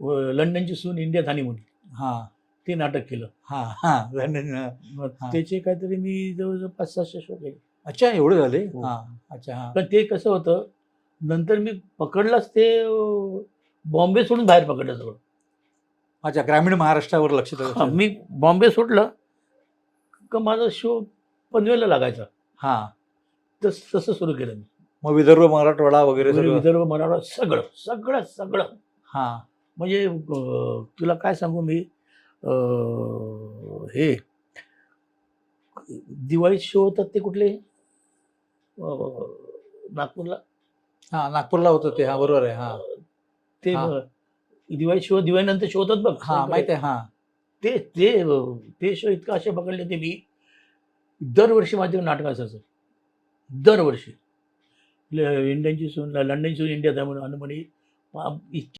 लंडनची सून इंडियात आणि म्हणून हा. ते नाटक केलं. हा हा लंडन मग. त्याचे काहीतरी मी जवळजवळ पाच सहाशे शो केले. अच्छा एवढे झाले? हो. हा अच्छा हा. पण ते कसं होतं नंतर मी पकडलाच ते अं, बॉम्बे सोडून बाहेर पकडलं सगळं अच्छा ग्रामीण महाराष्ट्रावर लक्ष हा. मी बॉम्बे सोडलं का माझा शो पनवेलला लागायचा. हा. तस तसं सुरू केलं मी. मग विदर्भ मराठवाडा वगैरे सगळं? विदर्भ मराठा सगळं सगळं सगळं. हा. म्हणजे तुला काय सांगू मी? अं, हे दिवाळीत शो होतात ते कुठले? नागपूरला? हा नागपूरला होतं ते. हा बरोबर आहे. हा. ते दिवाळी शो दिवाळीनंतर शो होतात बघ. हा माहिती आहे. हा. ते ते ते शो इतकं असे पकडले ते मी दरवर्षी माझे नाटक असायचं. दरवर्षी. इंडियनची सून लंडनची सून इंडियात आहे म्हणून इतकी